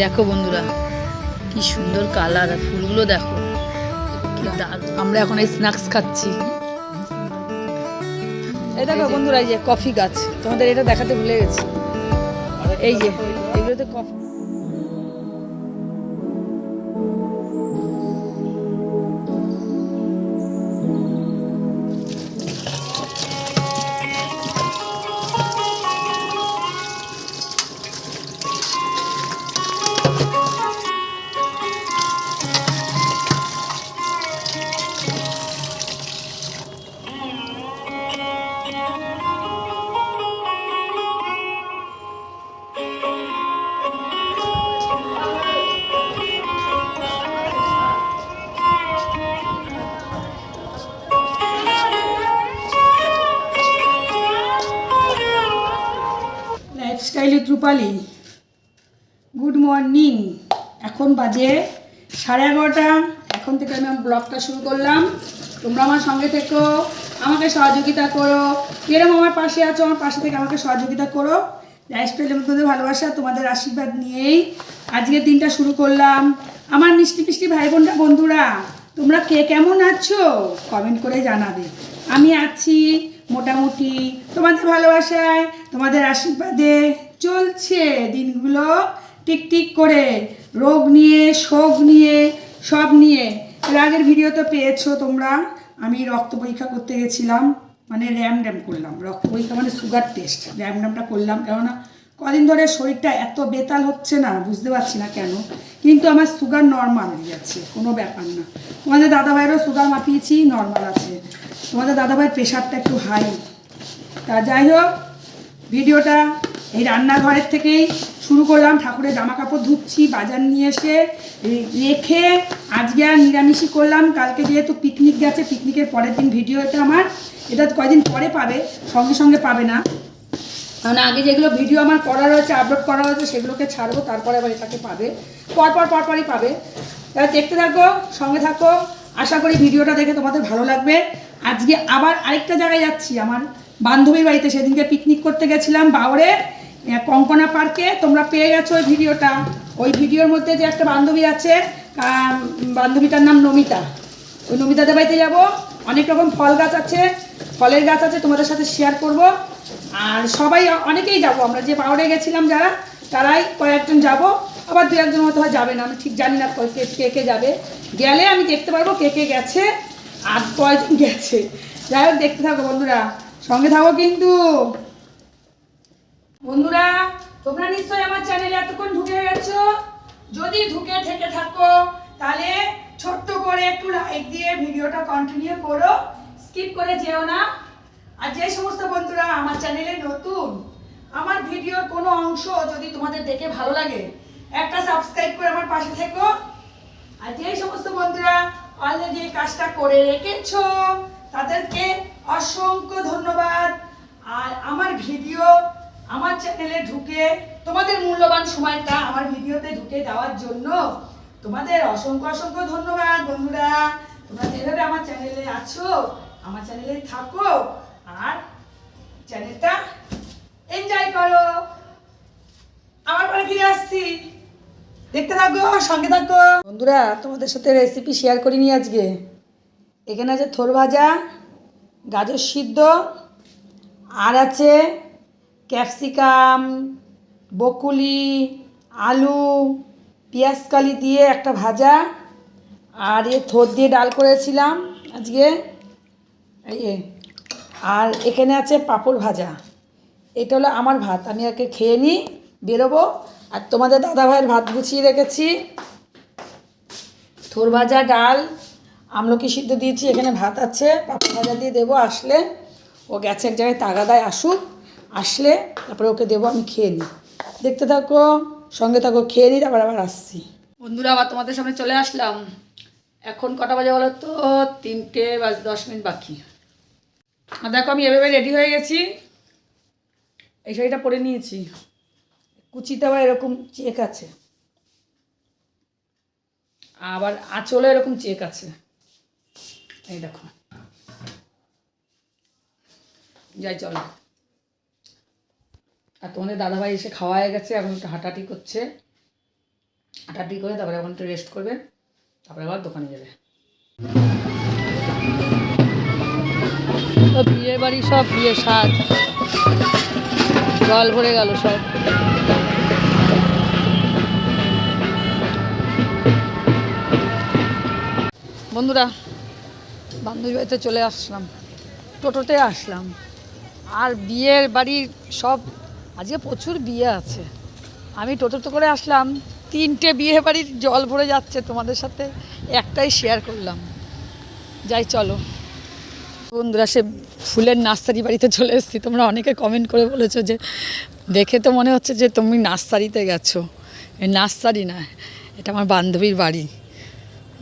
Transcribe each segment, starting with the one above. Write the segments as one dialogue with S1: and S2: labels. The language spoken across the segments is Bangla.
S1: দেখো বন্ধুরা, কি সুন্দর কালার, আর ফুলগুলো দেখো আমরা এখন এই স্ন্যাক্স খাচ্ছি। এই দেখো বন্ধুরা, এই যে কফি গাছ, তোমাদের এটা দেখাতে ভুলে গেছি। এই যে, এগুলোতে coffee
S2: lifestyle with Rupali good morning এখন বাজে সাড়ে এগারোটা। এখন থেকে আমি ব্লগটা শুরু করলাম। তোমরা আমার সঙ্গে থেকো, আমাকে সহযোগিতা করো। যেরকম আমার পাশে আছো, আমার পাশে থেকে আমাকে সহযোগিতা করো। লাইফস্টাইলের মধ্যে ভালোবাসা, তোমাদের আশীর্বাদ নিয়েই আজকের দিনটা শুরু করলাম। আমার মিষ্টি মিষ্টি ভাই বোনরা বন্ধুরা, তোমরা কে কেমন আছো? কমেন্ট করে জানাবে। আমি আছি মোটামুটি তোমাদের ভালোবাসায়, তোমাদের আশীর্বাদে। চলছে দিনগুলো টিকটিক করে। রোগ নিয়ে, শোক নিয়ে, সব নিয়ে। এর আগের ভিডিও তো পেয়েছ তোমরা। আমি রক্ত পরীক্ষা করতে গেছিলাম মানে র্যাম ড্যাম করলাম। রক্ত পরীক্ষা মানে সুগার টেস্ট র্যাম ড্যামটা করলাম, কেননা কদিন ধরে শরীরটা এত বেতাল হচ্ছে না, বুঝতে পারছি না কেন। কিন্তু আমার সুগার নর্মাল হয়ে যাচ্ছে, কোনো ব্যাপার না। তোমাদের দাদাভাইয়েরও সুগার মাপিয়েছি নর্মাল আছে। তোমাদের দাদাভাইয়ের প্রেশারটা একটু হাই তা যাই হোক ভিডিওটা এই রান্নাঘরের থেকেই শুরু করলাম। ঠাকুরের জামা কাপড় ধুচ্ছি, বাজার নিয়ে এসে রেখে আজকে আর নিরামিষই করলাম। কালকে যেহেতু পিকনিক গেছে পিকনিকের পরের দিন ভিডিও এটা আমার। এটা কয়দিন পরে পাবে, সঙ্গে সঙ্গে পাবে না। কারণ আগে যেগুলো ভিডিও আমার করা রয়েছে আপলোড করা রয়েছে সেগুলোকে ছাড়বো, তারপরে আবার এটাকে পাবে। পরপর পরপরই পাবে। তাহলে দেখতে থাকো, সঙ্গে থাকো। আশা করি ভিডিওটা দেখে তোমাদের ভালো লাগবে। আজকে আবার আরেকটা জায়গায় যাচ্ছি, আমার বান্ধবীর বাড়িতে। সেদিনকে পিকনিক করতে গেছিলাম বাউরে কঙ্কনা পার্কে তোমরা পেয়ে গেছো ওই ভিডিওটা। ওই ভিডিওর মধ্যে যে একটা বান্ধবী আছে বান্ধবীটার নাম নমিতা। ওই নমিতাদের বাড়িতে যাব। অনেক রকম ফল গাছ আছে, ফলের গাছ আছে, তোমাদের সাথে শেয়ার করব। আর সবাই অনেকেই যাব আমরা, যে পাহাড়ে গেছিলাম যারা, তারাই কয়েকজন যাব। আবার দু একজন হয়তো হয় যাবে না, আমি ঠিক জানি না কে কে যাবে। গেলে আমি দেখতে পারব কে কে গেছে আর কয়জন গেছে। যাই হোক, দেখতে থাকো বন্ধুরা। সঙ্গে থাকো কিন্তু। বন্ধুরা, তোমরা নিশ্চয়ই আমার চ্যানেলে এতক্ষণ ঢুকে গেছো। যদি ঢুকে থেকে থাকো, তাহলে ছোট্ট করে একটু লাইক দিয়ে ভিডিওটা কন্টিনিউ করো। স্কিপ করে যেও না। আর যে সমস্ত বন্ধুরা আমার চ্যানেলে নতুন, আমার ভিডিওর কোনো অংশ যদি তোমাদের দেখে ভালো লাগে, একটা সাবস্ক্রাইব করে আমার পাশে থেকো। আর যে সমস্ত বন্ধুরা অলরেডি এই কাজটা করে রেখেছো, তাদেরকে অসংখ্য ধন্যবাদ। আর আমার ভিডিও আমার চ্যানেলে ঢুকে তোমাদের মূল্যবান সময়টা আমার ভিডিওতে ঢুকে দেওয়ার জন্য তোমাদের অসংখ্য অসংখ্য ধন্যবাদ বন্ধুরা। তোমরা যেভাবে আমার চ্যানেলে আছো, আমার চ্যানেলে থাকো আর চ্যানেলটা এনজয় করো। আমার পরে ফিরে আসছি। দেখতে থাকো, সঙ্গে থাকো। বন্ধুরা, তোমাদের সাথে রেসিপি শেয়ার করিনি আজকে। এখানে আছে থোর ভাজা গাজর সিদ্ধ, আর আছে ক্যাপসিকাম, বকুলি, আলু পেঁয়াজ কালি দিয়ে একটা ভাজা, আর এ থোর দিয়ে ডাল করেছিলাম আজকে। এ। আর এখানে আছে পাঁপড় ভাজা। এটা হলো আমার ভাত, আমি আগে খেয়ে নিই, বেরোবো। আর তোমাদের দাদা ভাইয়ের ভাত গুছিয়ে রেখেছি। থোর ভাজা, ডাল, আমলকি সিদ্ধ দিয়েছি, এখানে ভাত আছে, পাপড় ভাজা দিয়ে দেবো, আসলে। ও গেছে এক জায়গায়, তাগাদায় আসুক। আসলে তারপরে ওকে দেবো, আমি খেয়ে নিই। দেখতে থাকো, সঙ্গে থাকো, খেয়ে নিই তারপর আবার আসছি। বন্ধুরা, আবার তোমাদের সামনে চলে আসলাম। এখন কটা বাজে বলো তো? তিনটে বাজ দশ মিনিট বাকি। আর দেখো, আমি এভাবে রেডি হয়ে গেছি। এই শাড়িটা পরে নিয়েছি। কুচিতে আবার এরকম চেক আছে। আবার আঁচলে এরকম চেক আছে। এই দেখো। যাই, চলো। আর তোমাদের দাদাভাই এসে খাওয়া হয়ে গেছে, এখন একটু হাঁটাহাঁটি করছে। আটাটি করে তারপরে এখন একটু রেস্ট করবে, তারপরে আবার দোকানে যাবে। তো বিয়ে বাড়ি, সব বিয়ে সাজ। জল ভরে গেল সব। বন্ধুরা বান্ধবী বাড়িতে চলে আসলাম। টোটোতে আসলাম। আর বিয়ের বাড়ির সব আজকে প্রচুর বিয়ে আছে। আমি টোটোতে করে আসলাম, তিনটে বিয়ে বাড়ির জল ভরে যাচ্ছে তোমাদের সাথে, একটাই শেয়ার করলাম। যাই, চলো। বন্ধুরা, সে ফুলের নার্সারি বাড়িতে চলে এসেছি। তোমরা অনেকে কমেন্ট করে বলেছ যে, দেখে তো মনে হচ্ছে যে তুমি নার্সারিতে গেছো। নার্সারি না, এটা আমার বান্ধবীর বাড়ি।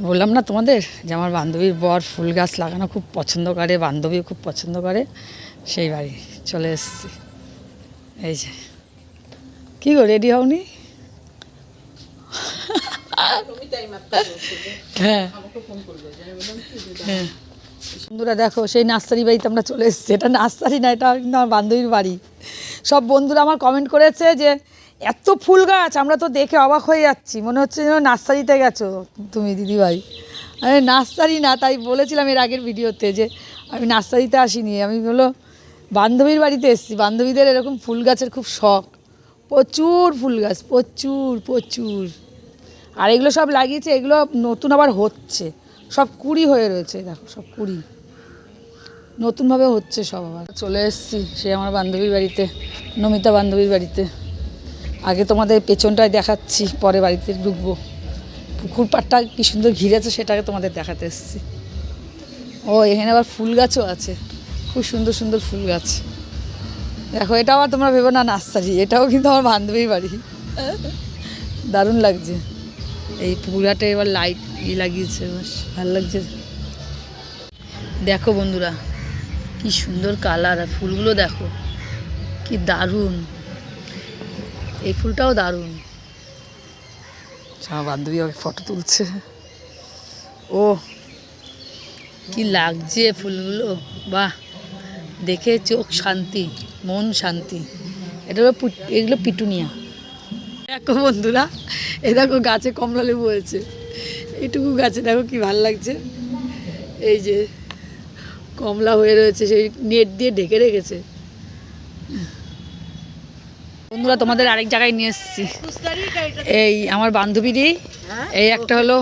S2: বললাম, না, তোমাদের? যে, আমার বান্ধবীর বর ফুল গাছ লাগানো খুব পছন্দ করে, বান্ধবীও খুব পছন্দ করে, সেই বাড়ি চলে এসেছি। এই যে। কী গো রেডি হওনি? হ্যাঁ। হ্যাঁ। বন্ধুরা দেখো, সেই নার্সারি বাড়িতে আমরা চলে এসেছি। এটা নার্সারি না, এটা কিন্তু আমার বান্ধবীর বাড়ি। সব বন্ধুরা আমার কমেন্ট করেছে যে, এত ফুল গাছ, আমরা তো দেখে অবাক হয়ে যাচ্ছি। মনে হচ্ছে যেন নার্সারিতে গেছো তুমি, দিদিভাই। আমি নার্সারি না, তাই বলেছিলাম এর আগের ভিডিওতে যে, আমি নার্সারিতে আসিনি, আমি হলো বান্ধবীর বাড়িতে এসেছি। বান্ধবীদের এরকম ফুল গাছের খুব শখ। প্রচুর ফুল গাছ, প্রচুর প্রচুর। আর এগুলো সব লাগিয়েছে, এগুলো নতুন আবার হচ্ছে। সব কুড়ি হয়ে রয়েছে, দেখো, সব কুড়ি। নতুনভাবে হচ্ছে সব আবার। চলে এসেছি সে আমার বান্ধবীর বাড়িতে, নমিতা বান্ধবীর বাড়িতে। আগে তোমাদের পেছনটায় দেখাচ্ছি, পরে বাড়িতে ঢুকবো। পুকুর পাড়টা কী সুন্দর ঘিরেছে, সেটাকে তোমাদের দেখাতে এসেছি। ও, এখানে আবার ফুল গাছও আছে। খুব সুন্দর সুন্দর ফুল গাছ। দেখো এটা আবার তোমরা ভেবো না, নার্সারি। এটাও কিন্তু আমার বান্ধবীর বাড়ি। দারুণ লাগছে। এই পুরাটা এবার লাইট ই লাগিয়েছে, বেশ ভালো লাগছে। দেখো বন্ধুরা, কি সুন্দর কালার আর ফুলগুলো দেখো, কি দারুণ। এই ফুলটাও দারুণ। আমার বান্ধবী আমাকে ফটো তুলছে। ও, কি লাগছে ফুলগুলো। বাহ! দেখে চোখ শান্তি মন শান্তি। এটা হলো এগুলো পিটুনিয়া। দেখো বন্ধুরা এ দেখো গাছে কমলা লেবু হয়েছে। এইটুকু গাছে দেখো কি ভালো লাগছে। এই যে কমলা হয়ে রয়েছে সেই নেট দিয়ে ঢেকে রেখেছে। বন্ধুরা তোমাদের আরেক জায়গায় নিয়ে এসেছি। এই আমার বান্ধবীরই এই একটা হলো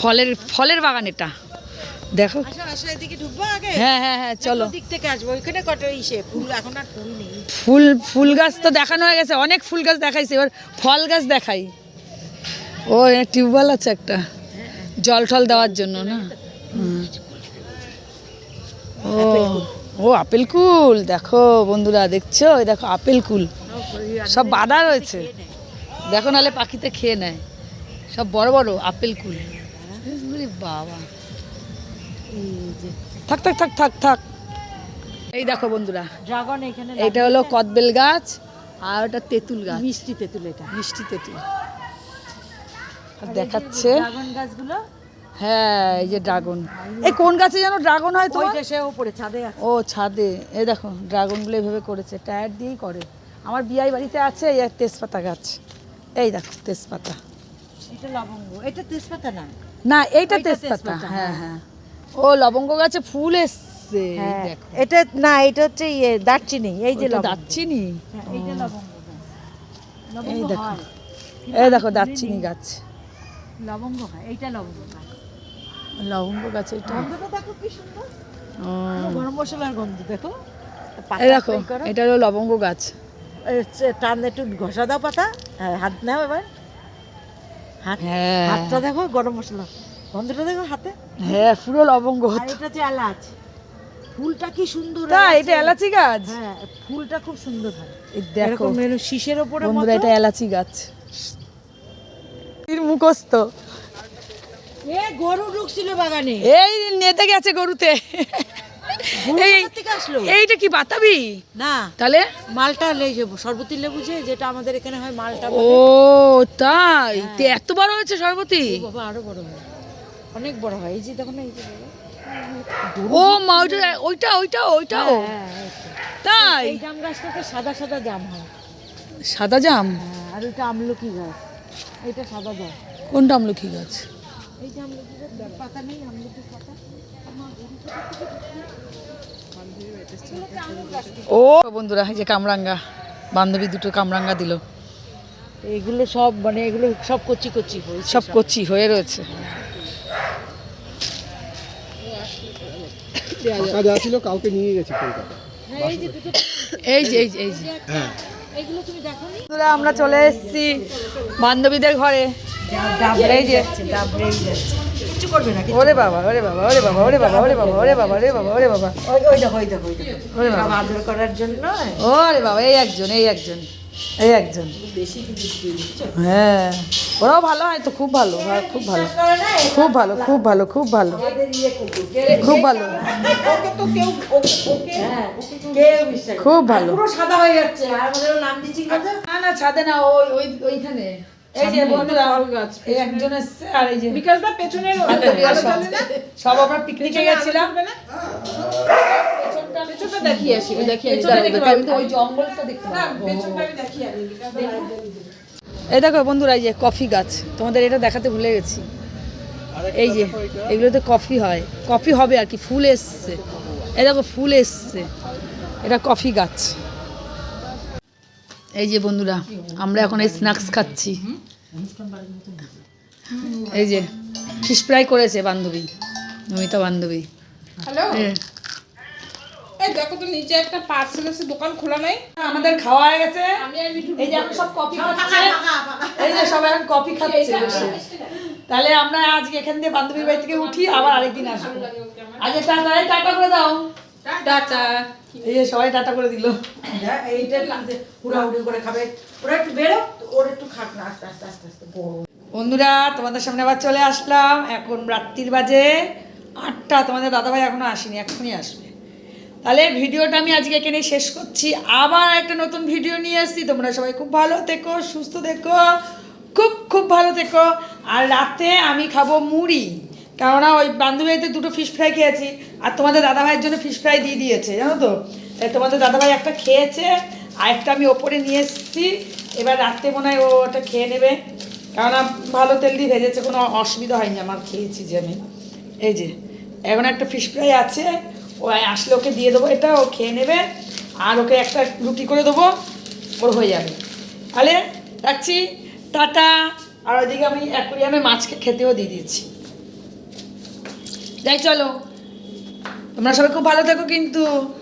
S2: ফলের ফলের বাগান এটা। দেখো। হ্যাঁ হ্যাঁ হ্যাঁ চলো।
S3: ফুল ফুল
S2: গাছ তো দেখানো হয়ে গেছে। অনেক ফুল গাছ দেখাইছে। এবার ফল গাছ দেখাই। ও টিউবওয়েল আছে একটা। জল টল দেওয়ার জন্য না? ও ও আপেল কুল দেখো বন্ধুরা দেখছ? ওই দেখো আপেল কুল সব বাঁধা রয়েছে। দেখো নাহলে পাখিতে খেয়ে নেয়। সব বড় বড় আপেল কুল বাবা। থাক থাক থাক থাক থাক। এই দেখো বন্ধুরা
S3: ড্রাগন এখানে
S2: এটা হলো কদবেল গাছ আর ওটা তেঁতুল গাছ।
S3: মিষ্টি তেঁতুল এটা।
S2: মিষ্টি তেঁতুল। দেখাচ্ছে।
S3: ড্রাগন গাছগুলো?
S2: হ্যাঁ এই যে ড্রাগন। এই কোন গাছে যেন ড্রাগন হয় তো
S3: ওইটা সে উপরে ছাদে
S2: ও ছাদে। এই দেখো ড্রাগনগুলো এইভাবে করেছে টায়ার দিয়েই করে। আমার বিয়াই বাড়িতে আছে এই তেজপাতা গাছ। এই দেখো তেজপাতা।
S3: এটা লবঙ্গ। এটা তেজপাতা না?
S2: না এইটা তেজপাতা।
S3: তেজপাতা,
S2: হ্যাঁ।
S3: হ্যাঁ।
S2: ও লবঙ্গ গাছে ফুল এসছে
S3: হ্যাঁ। এটা না এটা হচ্ছে ইয়ে দারচিনি এই যে লবঙ্গ।
S2: দারচিনি?
S3: হ্যাঁ।
S2: এই দেখো। এই দেখো দারচিনি গাছ।
S3: লবঙ্গ হয় এইটা লবঙ্গ
S2: লবঙ্গ গাছ এটা।
S3: দেখো কি সুন্দর। গরম মশলার গন্ধ দেখো।
S2: এই দেখো এটা হলো লবঙ্গ গাছ।
S3: টান একটু ঘষা দাও পাতা। হ্যাঁ, হাত নাও এবার। হাত হাতটা দেখো গরম মশলা। গন্ধটা দেখো হাতে।
S2: হ্যাঁ পুরো লবঙ্গ
S3: আর এটা হচ্ছে এলাচ ফুলটা কি সুন্দর
S2: তাই এটা এলাচি গাছ?
S3: হ্যাঁ ফুলটা খুব সুন্দর হয়।
S2: দেখো।
S3: শীষের
S2: বন্ধুরা এটা এলাচি গাছ। এর মুখস্থ।
S3: এ গরু ঢুকছিল বাগানে।
S2: এই নেতে গেছে গরুতে। এইটা কি বাতাবি?
S3: না।
S2: তাহলে?
S3: মালটা সরবতি লেবু যে যেটা আমাদের এখানে হয় মালটা
S2: ও তাই? এত বড় হয়েছে সর্বতি
S3: বাবা আরও বড় হয় অনেক বড় হয়। এই যে দেখো না এই যে
S2: ও মা ওইটা ওইটা ওইটা ওইটাও
S3: হ্যাঁ,
S2: তাই?
S3: এই জাম গাছটাতে সাদা সাদা জাম হয়।
S2: সাদা জাম?
S3: হ্যাঁ, আর ওইটা আমলকি গাছ। এটা সাদা জাম।
S2: কোনটা আমলকি গাছ?
S3: এই যে আমলকির পাতা নেই আমলকি পাতা।
S2: ও বন্ধুরা এই যে কামরাঙ্গা। বান্ধবী দুটো কামরাঙ্গা দিল।
S3: এগুলো সব মানে এগুলো সব কচি কচি
S2: সব। কচি হয়ে রয়েছে।
S4: ফাঁকা যা ছিল কাউকে নিয়ে গেছি কলকাতা।
S3: হ্যাঁ এই যে
S2: এই যে এই যে এই যে।
S3: এগুলো তুমি দেখো নি
S2: বন্ধুরা আমরা চলে এসেছি বান্ধবীদের ঘরে। এই যে।
S3: কিছু করবে না
S2: ওরে বাবা ওরে বাবা ওরে বাবা ওরে বাবা ওরে বাবা ওরে বাবা ওরে বাবা ওরে বাবা।
S3: ওই ওই দেখো ওই দেখো ওই দেখো।
S2: ওরে বাবা।
S3: আদর করার জন্য
S2: ওরে বাবা এই একজন এই একজন। এই একজন। হ্যাঁ ওরাও ভালো হয় তো খুব ভালো হ্যাঁ, খুব ভালো। খুব ভালো খুব ভালো খুব ভালো। খুব ভালো।
S3: করে না।
S2: খুব ভালো।
S3: সাদা হয়ে যাচ্ছে আর নাম দিচ্ছি
S2: না না ছাদে না ওই ওই ওইখানে। এই যে বন্ধুরা এই একজন এসছে আর এই যে
S5: বিকাশ দা পেছনের
S2: সব। সব আমরা পিকনিকে গেছিলাম।
S5: পেছনটা দেখিয়ে আসি দেখিয়ে
S2: ওই জঙ্গলটা দেখতে এই দেখো বন্ধুরা এই যে কফি গাছ তোমাদের এটা দেখাতে ভুলে গেছি। এই যে এগুলোতে কফি হয় কফি হবে আর কি ফুল এসছে। এই দেখো ফুল এসছে। এটা কফি গাছ। এই যে বন্ধুরা আমরা এখন এই স্ন্যাক্স খাচ্ছি। এই যে ফিশ ফ্রাই করেছে বান্ধবী নমিতা বান্ধবী।
S5: হ্যালো?
S2: হ্যাঁ।
S5: এই দেখো তো নিচে একটা পার্সেল আছে দোকান খোলা নাই।
S2: আমাদের খাওয়া হয়ে গেছে। এই যে এখন সব কফি খাচ্ছে। এই যে সবাই এখন কফি খাচ্ছে বসে। তাহলে আমরা আজকে এখান থেকে বান্ধবীর বাড়ি থেকে উঠি আবার আরেকদিন আসব। আজকে টাটা টাটা করে দাও।
S5: টাটা।
S2: এই যে সবাই টাটা করে দিল।
S3: হ্যাঁ, এইটা হুড়াহুড়ি করে খাবে। ওরা একটু বেরো ওর একটু খাক না আস্তে আস্তে আস্তে আস্তে গরম
S2: বন্ধুরা তোমাদের সামনে আবার চলে আসলাম। এখন রাত্রির বাজে আটটা। তোমাদের দাদাভাই এখনও আসেনি এখনই আসবে। তাহলে ভিডিওটা আমি আজকে এখানে শেষ করছি। আবার একটা নতুন ভিডিও নিয়ে আসছি। তোমরা সবাই খুব ভালো থেকো, সুস্থ থেকো, খুব খুব ভালো থেকো। আর রাতে আমি খাব মুড়ি। কেননা ওই বান্ধবীতে দুটো ফিশ ফ্রাই খেয়েছি। আর তোমাদের দাদাভাইয়ের জন্য ফিশ ফ্রাই দিয়ে দিয়েছে, জানো তো? তাই তোমাদের দাদাভাই একটা খেয়েছে, আর একটা আমি ওপরে নিয়ে এসেছি। এবার রাত্রে মনে হয় ও ওটা খেয়ে নেবে। কেননা ভালো তেল দিয়ে ভেজেছে, কোনো অসুবিধা হয়নি আমার, খেয়েছি যে আমি। এই যে, এখন একটা ফিশ ফ্রাই আছে। ও আসলে ওকে দিয়ে দেবো, এটা ও খেয়ে নেবে, আর ওকে একটা রুটি করে দেবো, ওর হয়ে যাবে। তাহলে রাখছি, টাটা। আর ওইদিকে আমি অ্যাকুরিয়ামে মাছকে খেতেও দিয়ে দিচ্ছি। যাই, চলো। তোমরা সবাই খুব ভালো থাকো কিন্তু।